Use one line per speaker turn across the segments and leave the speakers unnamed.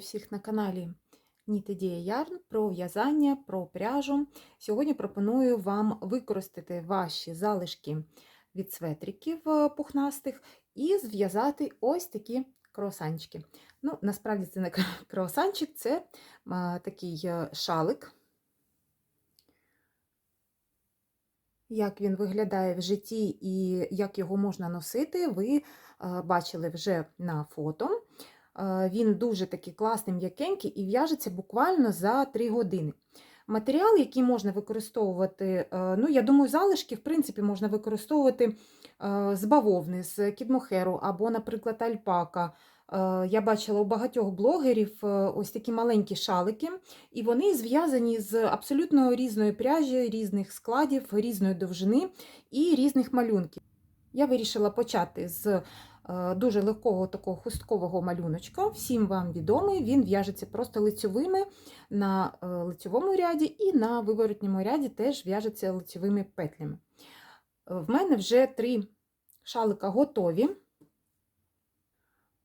Всіх на каналі Ніт Ідея Ярн про в'язання, про пряжу. Сьогодні пропоную вам використати ваші залишки від светриків е, пухнастих і зв'язати ось такі круасанчики. Ну, насправді це не круасанчик, це а, такий е, шалик. Як він виглядає в житті і як його можна носити, ви е, бачили вже на фото. Е, Він дуже такий класний, м'якенький і в'яжеться буквально за 3 години. Матеріал, який можна використовувати, е, ну, я думаю, залишки, в принципі, можна використовувати е, з бавовни, з кідмохеру або, наприклад, альпака. Я бачила у багатьох блогерів ось такі маленькі шалики, і вони зв'язані з абсолютно різної пряжі, різних складів, різної довжини і різних малюнків. Я вирішила почати з дуже легкого такого хусткового малюночка. Всім вам відомий, він в'яжеться просто лицьовими на е, лицьовому ряді і на виворотньому ряді теж в'яжеться лицьовими петлями. Е, В мене вже три шалика готові.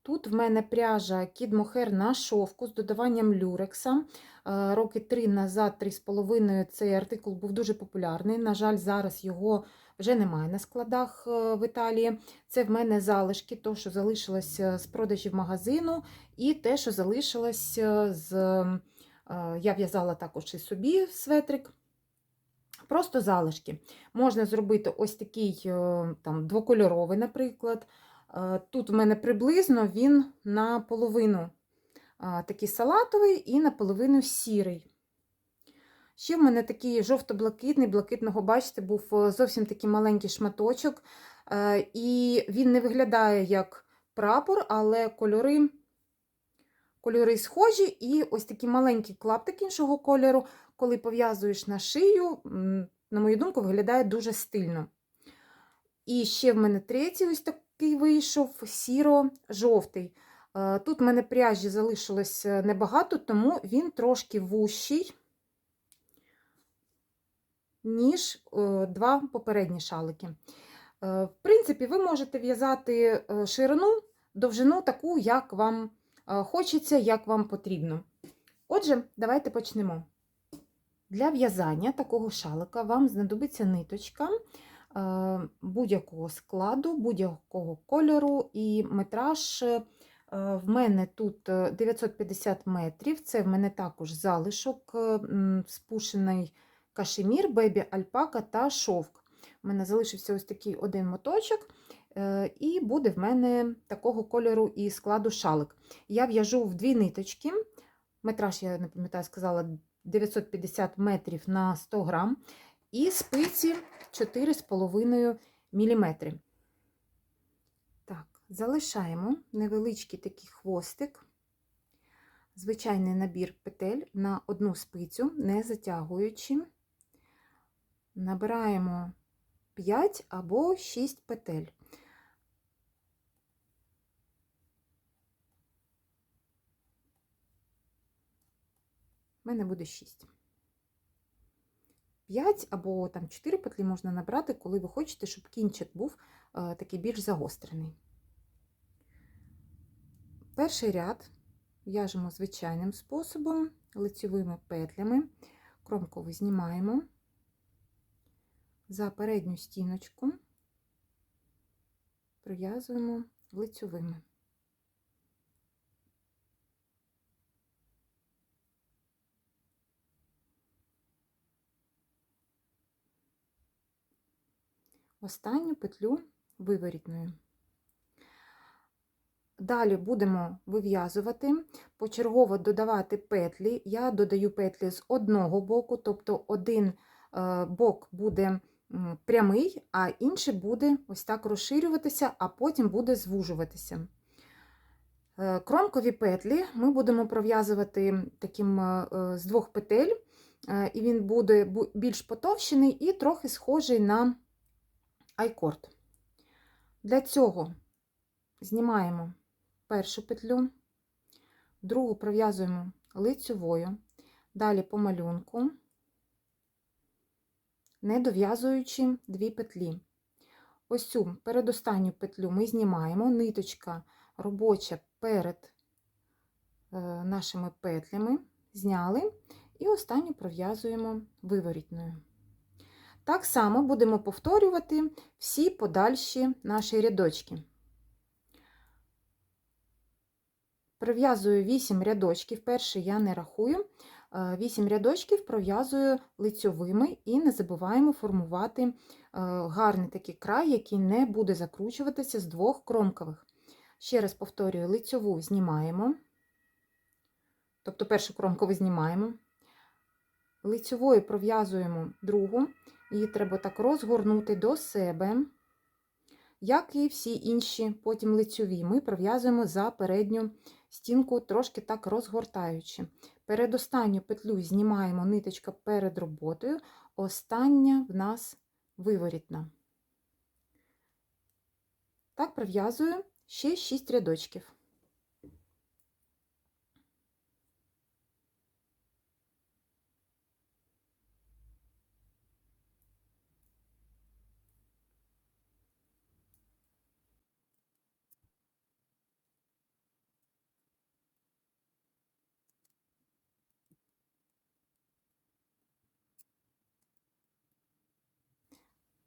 Тут в мене пряжа Кід Мохер на шовку з додаванням люрекса. Е, Роки три назад, три з половиною цей артикул був дуже популярний. На жаль, зараз його вже немає на складах е, в Італії. Це в мене залишки, то, що залишилось е, з продажів магазину, і те, що залишилось е, з. Я в'язала також і собі светрик. Просто залишки. Можна зробити ось такий там, двокольоровий, наприклад. Тут в мене приблизно він наполовину такий салатовий і наполовину сірий. Ще в мене такий жовто-блакитний, блакитного, бачите, був е, зовсім такий маленький шматочок. Е, І він не виглядає як прапор, але кольори, кольори схожі, і ось такий маленький клаптик іншого кольору, коли пов'язуєш на шию, на мою думку, виглядає дуже стильно. І ще в мене третій ось такий вийшов сіро-жовтий. Е, Тут в мене пряжі залишилось небагато, тому він трошки вущий, ніж е, два попередні шалики. Е, В принципі, ви можете в'язати е, ширину, довжину таку, як вам хочеться, як вам потрібно. Отже, давайте почнемо. Для в'язання такого шалика вам знадобиться ниточка будь-якого складу, будь-якого кольору і метраж. В мене тут е, 950 метрів, це в мене також залишок, спушений кашемір, бебі, альпака та шовк. У мене залишився ось такий один моточок, е, і буде в мене такого кольору і складу шалик. Я в'яжу в дві ниточки. Метраж, я не пам'ятаю, сказала 950 метрів на 100 грам. І спиці 4,5 мм. Так, залишаємо невеличкий такий хвостик, звичайний набір петель на одну спицю, не затягуючи. Набираємо 5 або 6 петель. У мене буде 6. 5 або там 4 петлі можна набрати, коли ви хочете, щоб кінчик був е, такий більш загострений. Перший ряд в'яжемо звичайним способом, лицьовими петлями, кромкову знімаємо за передню стіночку, прив'язуємо лицьовими. останню петлю виворітною. Далі будемо вив'язувати, почергово додавати петлі. Я додаю петлі з одного боку, тобто один е, бок буде прямий, а інший буде ось так розширюватися, а потім буде звужуватися. Е, кромкові петлі ми будемо пров'язувати таким е, з двох петель, і він буде більш потовщений і трохи схожий на айкорд. Для цього знімаємо першу петлю, другу пров'язуємо лицьовою, далі по малюнку, не дов'язуючи дві петлі. Ось цю передостанню петлю ми знімаємо, ниточка робоча перед нашими петлями, зняли, і останню пров'язуємо виворітною. Так само будемо повторювати всі подальші наші рядочки. Прив'язую 8 рядочків, перший я не рахую. 8 рядочків пров'язую лицьовими і не забуваємо формувати е, гарний такий край, який не буде закручуватися з двох кромкових. Ще раз повторюю, лицьову знімаємо, тобто першу кромкову знімаємо, лицьовою пров'язуємо другу, її треба так розгорнути до себе, як і всі інші, потім лицьові ми пров'язуємо за передню стінку, трошки так розгортаючи. Передостанню петлю знімаємо ниточка перед роботою, остання в нас виворітна. Так пров'язую ще 6 рядочків.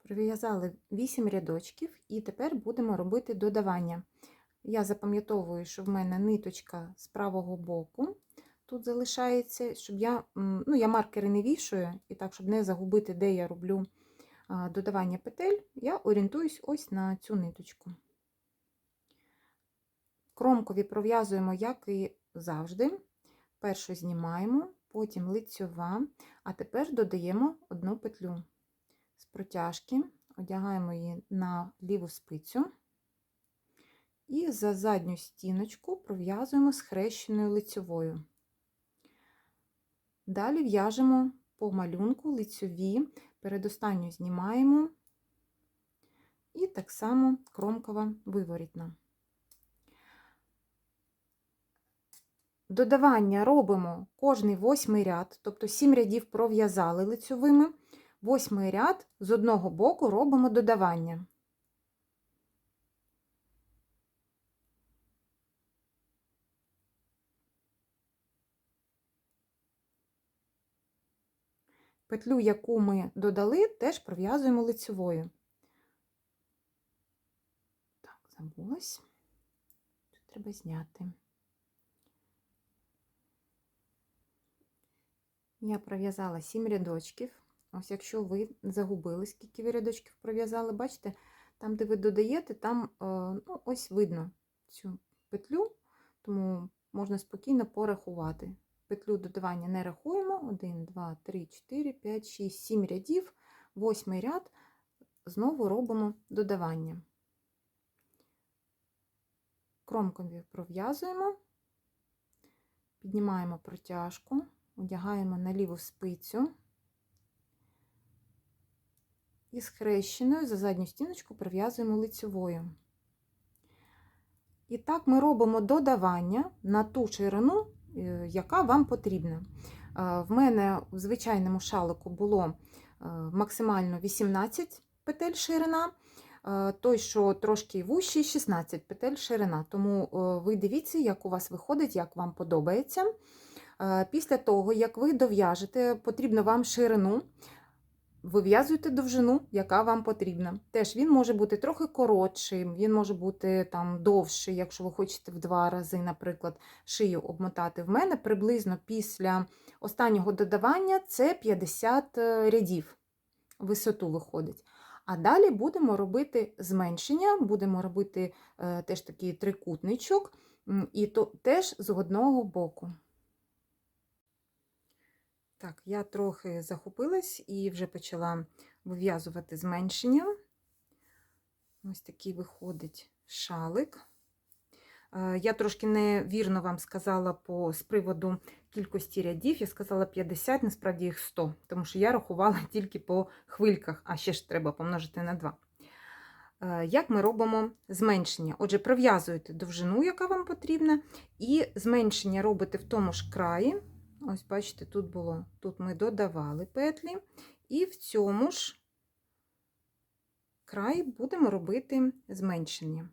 Прив'язали 8 рядочків, і тепер будемо робити додавання. Я запам'ятовую, що в мене ниточка з правого боку тут залишається, щоб я ну, я маркери не вішаю, і так, щоб не загубити, де я роблю додавання петель, я орієнтуюсь ось на цю ниточку. Кромкові пров'язуємо, як і завжди. Першу знімаємо, потім лицьова, а тепер додаємо одну петлю з протяжки, одягаємо її на ліву спицю і за задню стіночку пров'язуємо схрещеною лицьовою. Далі в'яжемо по малюнку лицьові, передостанню знімаємо і так само кромкова виворітна. Додавання робимо кожний восьмий ряд, тобто 7 рядів пров'язали лицьовими, Восьмий ряд з одного боку робимо додавання. Петлю, яку ми додали, теж пров'язуємо лицевою. Так, забулась. Тут треба зняти. Я пров'язала 7 рядочків. Ось, якщо ви загубили, скільки ви рядочків пров'язали, бачите, там, де ви додаєте, там е, ну, ось видно цю петлю, тому можна спокійно порахувати. Петлю додавання не рахуємо. 1, 2, 3, 4, 5, 6, 7 рядів, восьмий ряд, знову робимо додавання. Кромкові пров'язуємо, піднімаємо протяжку, одягаємо на ліву спицю і схрещеною за задню стіночку прив'язуємо лицевою. І так ми робимо додавання на ту ширину, е, яка вам потрібна. Е, в мене в звичайному шалику було е, максимально 18 петель ширина, той, що трошки вущий, 16 петель ширина. Тому ви дивіться, як у вас виходить, як вам подобається. Після того, як ви дов'яжете, потрібно вам ширину Вив'язуйте довжину, яка вам потрібна. Теж він може бути трохи коротшим, він може бути там довший, якщо ви хочете в два рази, наприклад, шию обмотати. В мене приблизно після останнього додавання це 50 е, рядів висоту виходить. А далі будемо робити зменшення, будемо робити е, теж такий трикутничок, і то теж з одного боку. Так, я трохи захопилась і вже почала вив'язувати зменшення. Ось такий виходить шалик. Е, я трошки невірно вам сказала по, з приводу кількості рядів. Я сказала 50, насправді їх 100, тому що я рахувала тільки по хвильках, а ще ж треба помножити на 2. Е, як ми робимо зменшення? Отже, пров'язуєте довжину, яка вам потрібна, і зменшення робите в тому ж краї. Ось, бачите, тут було, тут ми додавали петлі, і в цьому ж краї будемо робити зменшення.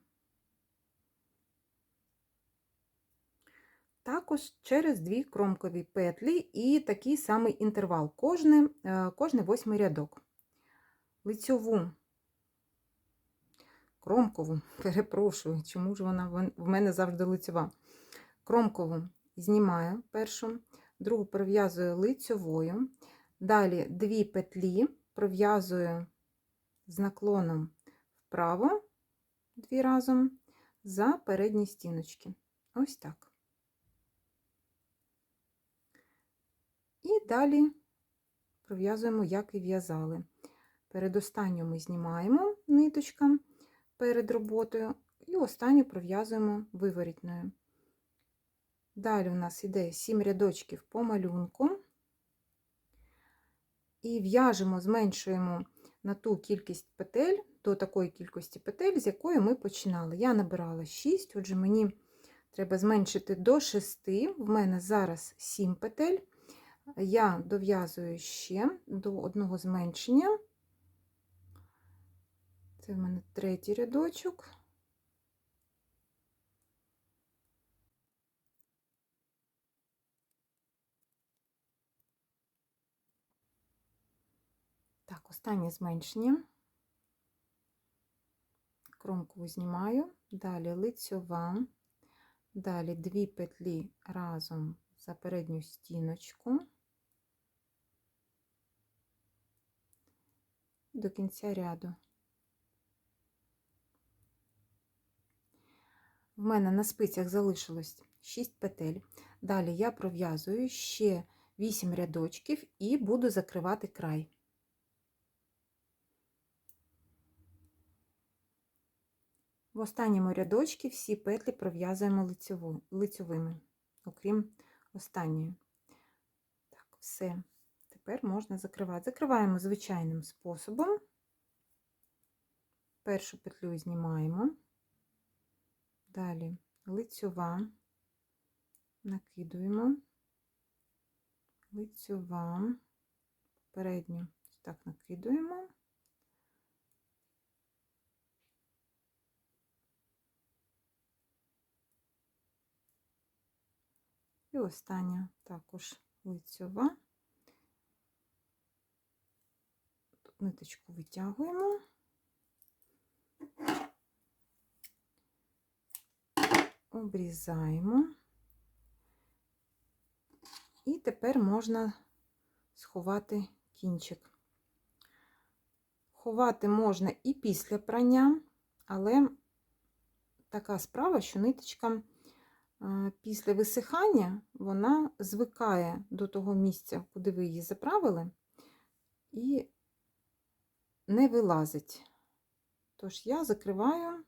також через дві кромкові петлі і такий самий інтервал, кожне, е, кожний восьмий рядок. Лицьову, кромкову, перепрошую, чому ж вона в мене завжди лицьова. Кромкову знімаю першу, другу пров'язую лицьовою. Далі дві петлі пров'язую з наклоном вправо, дві разом, за передні стіночки. Ось так. І далі пров'язуємо, як і в'язали. Передостанню ми знімаємо ниточка перед роботою, і останню пров'язуємо виворітною. Далі у нас йде 7 рядочків по малюнку. І в'яжемо, зменшуємо на ту кількість петель, до такої кількості петель, з якої ми починали. Я набирала 6, отже, мені треба зменшити до 6. В мене зараз 7 петель. Я дов'язую ще до одного зменшення. Це в мене третій рядочок. Так, останнє зменшення. Кромку знімаю, далі лицьова, далі дві петлі разом за передню стіночку до кінця ряду. В мене на спицях залишилось 6 петель. Далі я пров'язую ще 8 рядочків і буду закривати край. В останньому рядочці всі петлі пров'язуємо лицьовими, окрім останньої. Так, все. Тепер можна закривати. Закриваємо звичайним способом. Першу петлю знімаємо, далі лицьова, накидуємо, лицьова, передню так накидуємо. І остання також лицьова. Тут ниточку витягуємо. Обрізаємо. І тепер можна сховати кінчик. Ховати можна і після прання, але така справа, що ниточка після висихання вона звикає до того місця, куди ви її заправили, і не вилазить. Тож я закриваю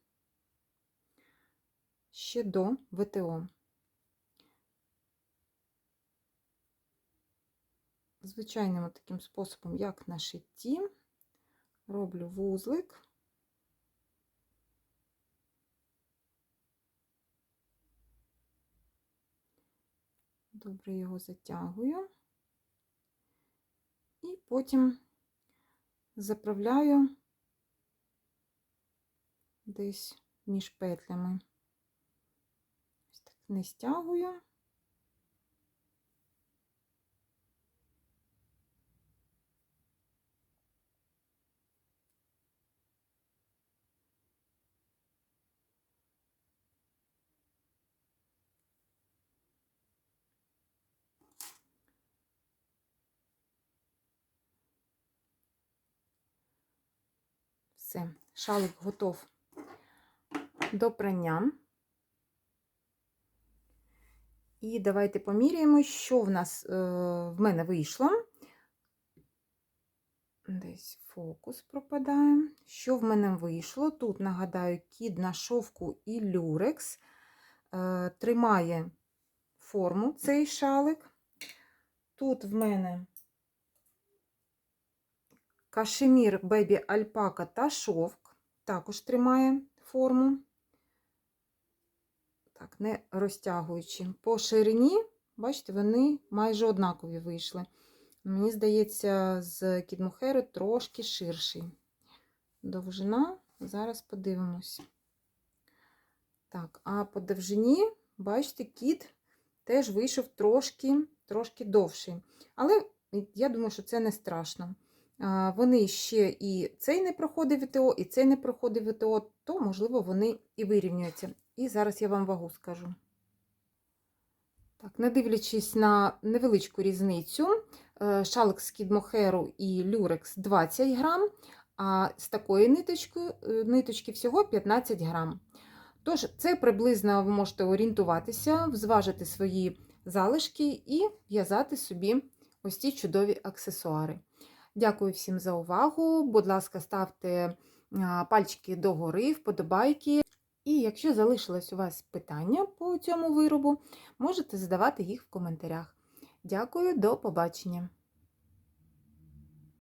ще до ВТО. Звичайним таким способом, як на шитті, роблю вузлик. Добре його затягую і потім заправляю десь між петлями. Ось так не стягую. Все, шалик готов до прання. І давайте поміряємо, що в нас е, в мене вийшло. Десь фокус пропадає. Що в мене вийшло? Тут, нагадаю, кід на шовку і люрекс е, тримає форму цей шалик. Тут в мене кашемір, бебі, альпака та шовк також тримає форму. Так, не розтягуючи. По ширині, бачите, вони майже однакові вийшли. Мені здається, з кідмухери трошки ширший. Довжина, зараз подивимось. Так, а по довжині, бачите, кіт теж вийшов трошки, трошки довший. Але я думаю, що це не страшно. Вони ще і цей не проходив ВТО, і цей не проходив ВТО, то, можливо, вони і вирівнюються. І зараз я вам вагу скажу. Так, не дивлячись на невеличку різницю, е, шалик з кідмохеру і люрекс 20 грам, а з такої ниточки, е, ниточки всього 15 грам. Тож, це приблизно ви можете орієнтуватися, зважити свої залишки і в'язати собі ось ці чудові аксесуари. Дякую всім за увагу. Будь ласка, ставте пальчики догори, вподобайки. І якщо залишилось у вас питання по цьому виробу, можете задавати їх в коментарях. Дякую, до побачення!